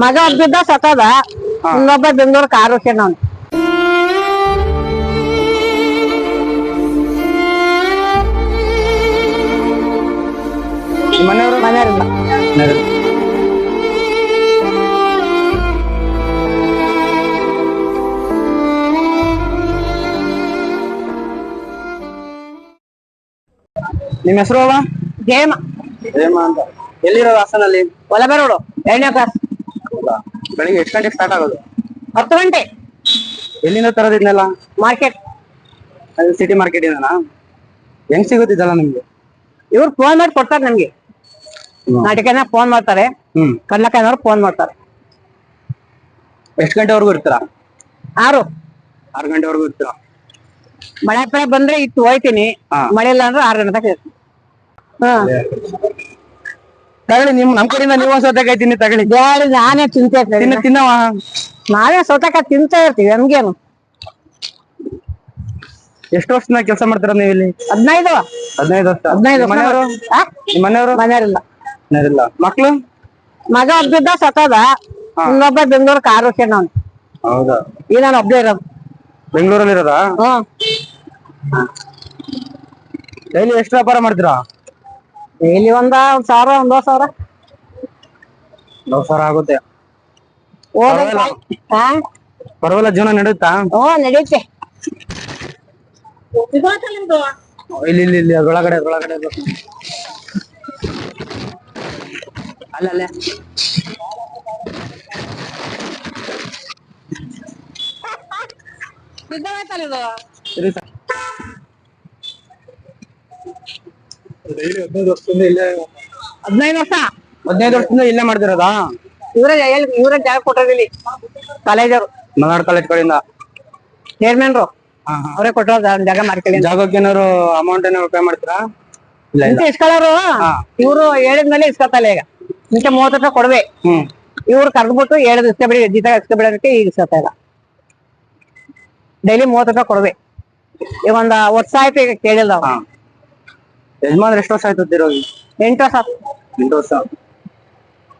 ಮಗ ಒಬ್ಬಿದ್ದ ಸತ್ತದ. ಇನ್ನೊಬ್ಬ ಬೆಂಗಳೂರು ಕಾರು ಅವ್ನು. ನಿಮ್ಮ ಮನೆಯವರು. ಮನೆಯವ್ರಿಲ್ಲ ನಿಮ್ಮ ಹೆಸರು ಅವ? ಹೇಮ. ಅಂತ. ಎಲ್ಲಿರೋದು ಹಾಸನಲ್ಲಿ? ಒಲಬೇರೋಡು ಎರಡನೇ ಕ್ಲಾಸ್ ಬೆಳಿಗ್ಗೆ ಎಷ್ಟು ಗಂಟೆಗೆ ಸ್ಟಾರ್ಟ್ ಆಗೋದು? ಹತ್ತು ಗಂಟೆ. ಎಲ್ಲಿಂದ ತರೋದು ಇದನ್ನೆಲ್ಲ? ಮಾರ್ಕೆಟ್ ಅದು ಸಿಟಿ ಮಾರ್ಕೆಟ್ ಇಂದನಾ? ಹೆಂಗ್ ಸಿಗುತ್ತಿದ್ದಲ್ಲ ನಿಮ್ಗೆ? ಇವ್ರು ಫೋನ್ ಮಾಡಿ ಕೊಡ್ತಾರೆ ನಮ್ಗೆ. ನಾಟಕನ ಫೋನ್ ಮಾಡ್ತಾರೆ. ಹ್ಮ್. ಕಡ್ಲಕಾಯಿನವ್ರು ಫೋನ್ ಮಾಡ್ತಾರೆ. ಎಷ್ಟು ಗಂಟೆವರೆಗೂ ಇರ್ತಾರ? ಆರು. ಆರು ಗಂಟೆವರೆಗೂ ಇರ್ತೀರಾ? ಮಳೆ ಪಳೆ ಬಂದ್ರೆ ಇತ್ತು ಹೋಯ್ತೀನಿ. ಹಾ. ಮಳೆ ಇಲ್ಲ ಅಂದ್ರೆ ಆರು ಗಂಟೆ ತನಕ ಇರ್ತೀನಿ. ಹಾ. ತಗೊಳ್ಳಿ ನಿಮ್ ನಮ್ ಕಡೆಯಿಂದ ನೀವು ಸೌತೆಕಾಯಿ ತಿನ್ನಿ ತಗೊಳ್ಳಿ. ಬೇಡ ನಾನೇ ತಿಂತಾ ತಿನ್ನ ತಿನ್ನವ ನಾವೇ ಸೌತೆಕಾಯಿ ತಿಂತಾ ಇರ್ತೀವಿ ನಮ್ಗೇನು. ಎಷ್ಟು ವರ್ಷದಿಂದ ಕೆಲಸ ಮಾಡ್ತೀರಾ ನೀವು ಇಲ್ಲಿ? ಹದಿನೈದು. ಹದಿನೈದು ವರ್ಷ. ಹದಿನೈದು ಮನೆಯವರು? ನಿಮ್ಮ ಮನೆಯವರು? ಮನೆಯವರಿಲ್ಲ. ಮನೆಯವರಿಲ್ಲ. ಮಕ್ಳು? ಮಗ ಒಬ್ಬಿದ್ದ ಸತದ ಇನ್ನೊಬ್ಬ ಬೆಂಗಳೂರು ಕಾರು ನಾನು. ಹೌದಾ? ಈ ನಾನು ಒಬ್ಳೇ ಇರೋದು. ಬೆಂಗಳೂರಲ್ಲಿ ಇರೋದಾ ಹ್ಮ್ ಡೈಲಿ ಎಷ್ಟು ವ್ಯಾಪಾರ ಮಾಡ್ತೀರಾ? ಇಲ್ಲಿ ಒಂದ ಒಂದ್ ಸಾವಿರ ಒಂದ್ ಸಾವಿರ ನವ್ ಸಾವಿರ ಆಗುತ್ತೆ ಹಾ? ಪರವಾಗಿಲ್ಲ ಜೀವನ ನಡೆಯುತ್ತಾ ಹ್ಞೂ ನಡೆಯುತ್ತೆ ಇಲ್ಲಿ ಇಲ್ಲಿ ಇಲ್ಲಿ ಒಳಗಡೆ ಒಳಗಡೆ ಅಲ್ಲ ಅಲ್ಲೇ. ಸರಿ ಸರ್. ಡೈಲಿ ಹದಿನೈದು ವರ್ಷದಿಂದ ಇಲ್ಲೇ ಹದಿನೈದು ವರ್ಷ? ಹದಿನೈದು ವರ್ಷದಿಂದ ಇಲ್ಲೇ ಮಾಡ್ತಿರೋದಾ? ಇವ್ರ ಇವ್ರ ಜಾಗ ಕೊಟ್ಟಿರ್ಲಿ ಕಾಲೇಜರು ಮಲ್ನಾಡ್ ಕಾಲೇಜ್ ಕಡೆಯಿಂದ. ಚೇರ್ಮನ್ರು ಅವರೇ ಕೊಟ್ಟರು ಜಾಗ ಮಾರ್ಕೊಳ್ಳಿ ಜಾಗಕ್ಕೆ ಏನಾರು ಅಮೌಂಟ್ ಏನಾರು ಪೇ ಮಾಡ್ತೀರಾ? ಇಲ್ಲ ಇಲ್ಲ. ಇಂತ ಇಸ್ಕೊಳ್ಳೋರು. ಇವ್ರು ಹೇಳಿದ್ಮೇಲೆ ಇಸ್ಕೊತಲ್ಲ ಈಗ. ಇಂತ ಮೂವತ್ತು ರೂಪಾಯಿ ಹ್ಮ್. ಇವ್ರು ಕರ್ದ್ಬಿಟ್ಟು ಹೇಳಿದ್ ಇಸ್ಕೊಬಿಡಿ ಜೀತ ಇಸ್ಕೊಬಿಡೋದಕ್ಕೆ ಈಗ ಇಸ್ಕೊತಾ ಇಲ್ಲ. ಡೈಲಿ ಮೂವತ್ತು ರೂಪಾಯಿ ಕೊಡ್ಬೇಕು ಈಗ ಒಂದ್ ವರ್ಷ ಆಯ್ತು ಈಗ ಕೇಳಿಲ್ಲ ಯಜಮಾನ್ರು ಎಷ್ಟು ವರ್ಷ ಆಯ್ತು ತಿರೋಗಿ ಎಂಟು ವರ್ಷ ಆತು. ಎಂಟು ವರ್ಷ.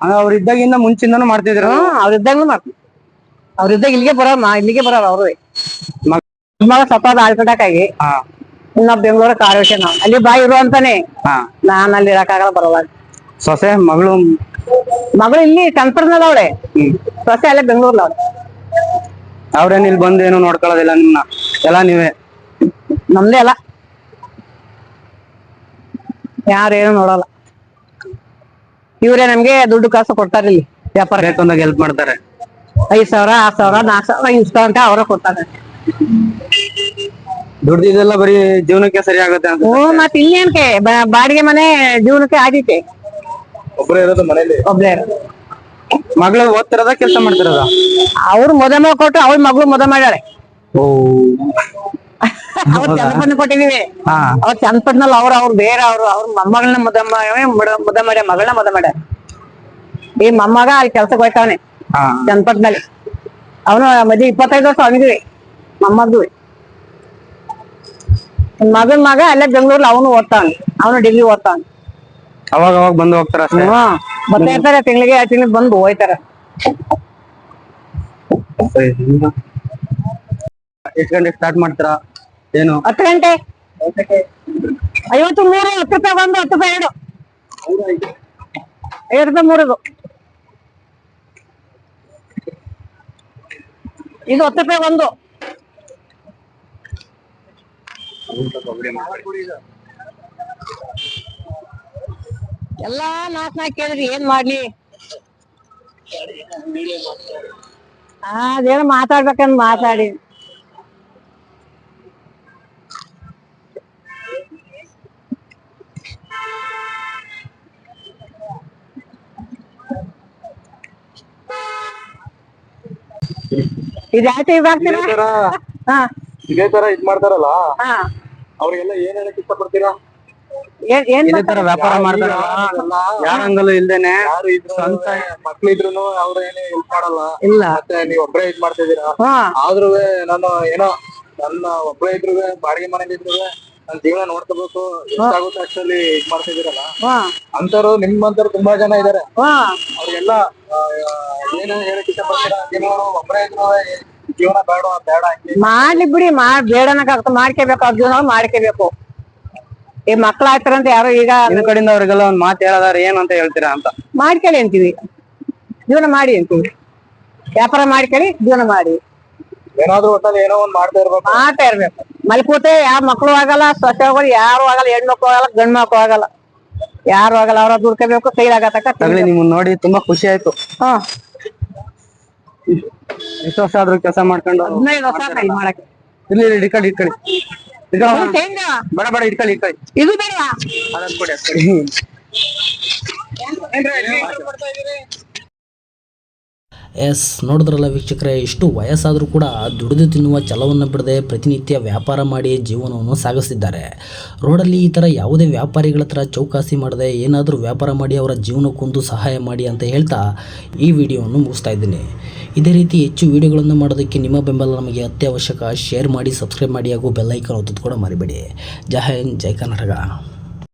ಅಂದ್ರೆ ಅವ್ರ ಇದ್ದಾಗಿಂದ ಮುಂಚಿಂದನೂ ಮಾಡ್ತಿದ್ರು ಹ್ಮ್ ಅವ್ರಿದ್ದಂಗ್ನು ಮಾಡ್ತೀವಿ. ಅವ್ರಿದ್ದಾಗ ಇಲ್ಲಿಗೆ ಬರೋರ್ ಮಾ ಇಲ್ಲಿಗೆ ಬರೋರು ಅವರು. ಮಗ ಸತ್ತೋದ ಆಳ್ಕಟಾಕಾಗಿ ಹಾ. ಬೆಂಗಳೂರ ಬೆಂಗಳೂರು ಕಾರ್ಯಕ್ಕೆ ನಾವು ಅಲ್ಲಿ ಬಾ ಇರು ಅಂತಾನೆ. ಹಾ. ನಾನ್ ಅಲ್ಲಿ ಇರಕ್ಕಾಗಲ್ಲ ಬರಲ್ಲ. ಸೊಸೆ ಮಗಳು? ಮಗಳು ಇಲ್ಲಿ ಕನ್ಪರ್ನಲ್ಲ ಅವಳೆ ಸೊಸೆ ಅಲ್ಲೇ ಬೆಂಗಳೂರ್ಲ ಅವಳೆ ಅವ್ರೇನ್ ಇಲ್ಲಿ ಬಂದು ಏನು ನೋಡ್ಕೊಳ್ಳೋದಿಲ್ಲ ನಿಮ್ನ? ಎಲ್ಲ ನೀವೇ? ನಮ್ದೇ ಅಲ್ಲ. ಯಾರೇನು ನೋಡಲ್ಲ. ಇವರೇ ನಮ್ಗೆ ದುಡ್ಡು ಕಾಸು ಕೊಡ್ತಾರೆ ಇಲ್ಲಿ ವ್ಯಾಪಾರ. ಹೆಲ್ಪ್ ಮಾಡ್ತಾರೆ. ಐದ್ ಸಾವಿರ ಆರ್ ಸಾವಿರ ನಾಲ್ಕ್ ಸಾವಿರ ಇಸ್ಕೊಂತ ಅವರ ಕೊಡ್ತಾರೆ. ದುಡ್ಡಿದೆಲ್ಲ ಬರೀ ಜೀವನಕ್ಕೆ ಸರಿ ಆಗುತ್ತೆ ಅಂತ ಹ್ಞೂ ಮತ್ ಇನ್ನೇನ್ಕೆ ಬ- ಬಾಡಿಗೆ ಮನೆ ಜೀವನಕ್ಕೆ ಆಗೈತೆ. ಒಬ್ಬರೇ ಇರೋದು ಮನೇಲಿ. ಒಬ್ಳೇ ಮಗಳು ಓದ್ತಿರೋದ ಕೆಲಸ ಮಾಡ್ತಿರೋದ? ಅವ್ರು ಮೊದ ಕೊಟ್ಟು ಅವ್ರ ಮಗಳು ಮೊದಲ ಮಾಡ್ಯಾಳೆ. ಓ. ಅವ್ರು ಚಂದಪಣ್ಣ ಕೊಟ್ಟಿದೀವಿ. ಅವ್ರ ಅವ್ರು ಅವ್ರ ಅವ್ರ ಬೇರೆ ಅವ್ರು ಅವ್ರ ಮೊಮ್ಮಗಳನ್ನ ಮುದ ಮುದ ಮಾಡ್ಯ ಮಗಳನ್ನ ಮುದ ಮಾಡ್ಯಾರ ಈ ಮೊಮ್ಮಗ ಅಲ್ಲಿ ಕೆಲ್ಸಕ್ಕೆ ಹೋಯ್ತಾವನೆ. ಹಾ. ಚನ್ನಪಟ್ಟಣದಲ್ಲಿ. ಅವನು ಮದಿ ಇಪ್ಪತ್ತೈದು ವರ್ಷ ಅವನಿದ್ವಿ ಮೊಮ್ಮಗ್ದು. ಮಗನ್ ಮಗ ಅಲ್ಲೇ ಬೆಂಗಳೂರಲ್ಲಿ ಅವನು ಓದ್ತಾವನೆ. ಅವನು ಡಿಗ್ರಿ ಓದ್ತಾವನೆ. ಅವಾಗ ಅವಾಗ ಬಂದು ಹೋಗ್ತಾರ ಬರ್ತಾ ಇರ್ತಾರೆ ತಿಂಗಳಿಗೆ ಎರಡು ತಿಂಗಳಿಗೆ ಬಂದು ಹೋಯ್ತಾರ. ಎಷ್ಟು ಗಂಟೆಗೆ ಸ್ಟಾರ್ಟ್ ಮಾಡ್ತೀರಾ? ಏನು? ಹತ್ತು ಗಂಟೆ. ಐವತ್ತು ಮೂರು ಹತ್ತು ರೂಪಾಯಿ ಒಂದು ಹತ್ತು ರೂಪಾಯಿ ಎರಡು. ಐವತ್ತು ರೂಪಾಯಿ ಮೂರದು. ಇದು ಹತ್ತು ರೂಪಾಯಿ ಒಂದು. ಎಲ್ಲಾ ನಾಲ್ಕು ನಾಲ್ಕು ಕೇಳಿದ್ರಿ ಏನ್ ಮಾಡ್ಲಿ? ಆ, ಅದೇನೋ ಮಾತಾಡ್ಬೇಕಂದ್ ಮಾತಾಡಿ. ಇದು ಯಾಕೆ ಇವಾಗ್ತೀರಾ ಹಾ. ಇದೇ ತರ ಇದ್ ಮಾಡ್ತಾರಲ್ಲ? ಹಾ. ಅವ್ರಿಗೆಲ್ಲ ಏನ್ ಹೇಳಕ್ ಇಷ್ಟಪಡ್ತೀರಾ? ಏನ್ ಏನ್ ಇದೇ ತರ ವ್ಯಾಪಾರ ಮಾಡ್ತಾರಲ್ಲ? ಯಾರಂಗಲ್ಲೂ ಇಲ್ದೇನೆ ಸ್ವಂತ ಮಕ್ಳಿದ್ರು ಅವ್ರ ಏನೇ ಹೆಲ್ಪ್ ಮಾಡಲ್ಲ. ಇಲ್ಲ. ಮತ್ತೆ ನೀವ್ ಒಬ್ರೇ ಇದ್ ಮಾಡ್ತಿದೀರ ಹಾ. ಆದ್ರೂ ನಾನು ಏನೋ ನನ್ನ ಒಬ್ರೇ ಇದ್ರು ಬಾಡಿಗೆ ಮನೇಲಿ ಇದ್ರು ಜೀವನ ನೋಡ್ಕೋಬೇಕು ಎಷ್ಟಾಗುತ್ತೆ ಅಷ್ಟರಲ್ಲಿ ಇದ್ ಮಾಡ್ತಿದ್ದೀರಲ್ಲ? ಹಾ ಅಂತವ್ರು ನಿಮ್ಮಂತವ್ರು ತುಂಬಾ ಜನ ಇದಾರೆ. ಹಾ ಅವ್ರಿಗೆಲ್ಲ ಆ, ಏನ್ ಹೇಳಕ್ ಇಷ್ಟಪಡ್ತೀರಾ? ನೀವು ಒಬ್ಬರೇ ಇದ್ರು ಜೀವನ ಬೇಡ ಬೇಡ ಹಂಗೆ ಮಾಡ್ಲಿ ಬಿಡಿ ಮಾ ಬೇಡನಕ್ಕಾಗ್ತ ಮಾಡ್ಕೋಬೇಕು ಅವ್ರ ಜೀವನ ಮಾಡ್ಕೋಬೇಕು. ಈ ಮಕ್ಳ ಹತ್ರಂತ ಯಾರು ಈಗ ನಿಮ್ ಕಡೆಯಿಂದ ಅವ್ರಿಗೆಲ್ಲ ಒಂದ್ ಮಾತು ಹೇಳದಾರ ಏನ್ ಅಂತ ಹೇಳ್ತೀರಾ ಅಂತ? ಮಾಡ್ಕೊಳ್ಳಿ ಅಂತೀವಿ. ಜೀವನ ಮಾಡಿ ಅಂತೀವಿ. ವ್ಯಾಪಾರ ಮಾಡ್ಕೊಳ್ಳಿ ಜೀವನ ಮಾಡಿ. ಏನಾದ್ರೂ ಒಟ್ಟಲ್ಲಿ ಏನೋ ಒಂದ್ ಮಾಡ್ತಾ ಇರ್ಬೇಕು. ಮಾಡ್ತಾ ಇರ್ಬೇಕು. ಮಲ್ಕೂತೆ ಯಾವ ಮಕ್ಳು ಆಗಲ್ಲ ಸೊಸೆಗಳು ಯಾರು ಆಗಲ್ಲ ಹೆಣ್ಮಕ್ಳು ಆಗಲ್ಲ ಗಂಡ್ ಮಕ್ಳು ಆಗಲ್ಲ. ಯಾರು ಆಗಲ್ಲ ಅವ್ರ ದುಡ್ಕೋಬೇಕು ಕೈಲಾಗತಕ್ಕ ತಗಲಿ ನಿಮ್ಮನ್ನ ನೋಡಿ ತುಂಬಾ ಖುಷಿ ಆಯ್ತು. ಹಾ. ಎಷ್ಟು ವರ್ಷ ಆದ್ರೂ ಕೆಲಸ ಮಾಡ್ಕೊಂಡು ಹದಿನೈದು ವರ್ಷ ಆಯ್ತು ಮಾಡಕ್ಕೆ. ಇರ್ಲಿ ಇರ್ಲಿ ಇಟ್ಕೊಳ್ಳಿ ಇಟ್ಕೊಳ್ಳಿ? ಬೇಡ ಬೇಡ ಇಟ್ಕೊಳ್ಳಿ ಇಟ್ಕೊಳ್ಳಿ. ಇದು ಬೇಡ ಅದನ್ನ ಕೊಡಿ ಅದ್ ಕೊಡಿ. ಎಸ್. ನೋಡಿದ್ರಲ್ಲ ವೀಕ್ಷಕರೇ, ಇಷ್ಟು ವಯಸ್ಸಾದರೂ ಕೂಡ ದುಡಿದು ತಿನ್ನುವ ಛಲವನ್ನು ಬಿಡದೆ ಪ್ರತಿನಿತ್ಯ ವ್ಯಾಪಾರ ಮಾಡಿ ಜೀವನವನ್ನು ಸಾಗಿಸ್ತಿದ್ದಾರೆ. ರೋಡಲ್ಲಿ ಈ ಥರ ಯಾವುದೇ ವ್ಯಾಪಾರಿಗಳ ಹತ್ರ ಚೌಕಾಸಿ ಮಾಡದೆ ಏನಾದರೂ ವ್ಯಾಪಾರ ಮಾಡಿ ಅವರ ಜೀವನಕ್ಕೊಂದು ಸಹಾಯ ಮಾಡಿ ಅಂತ ಹೇಳ್ತಾ ಈ ವಿಡಿಯೋವನ್ನು ಮುಗಿಸ್ತಾ ಇದ್ದೀನಿ. ಇದೇ ರೀತಿ ಹೆಚ್ಚು ವಿಡಿಯೋಗಳನ್ನು ಮಾಡೋದಕ್ಕೆ ನಿಮ್ಮ ಬೆಂಬಲ ನಮಗೆ ಅತ್ಯವಶ್ಯಕ. ಶೇರ್ ಮಾಡಿ, ಸಬ್ಸ್ಕ್ರೈಬ್ ಮಾಡಿ ಹಾಗೂ ಬೆಲ್ಲೈಕನ್ ಒತ್ತದ ಕೂಡ ಮರಿಬೇಡಿ. ಜೈ ಹಿಂದ್, ಜೈ ಕರ್ನಾಟಕ.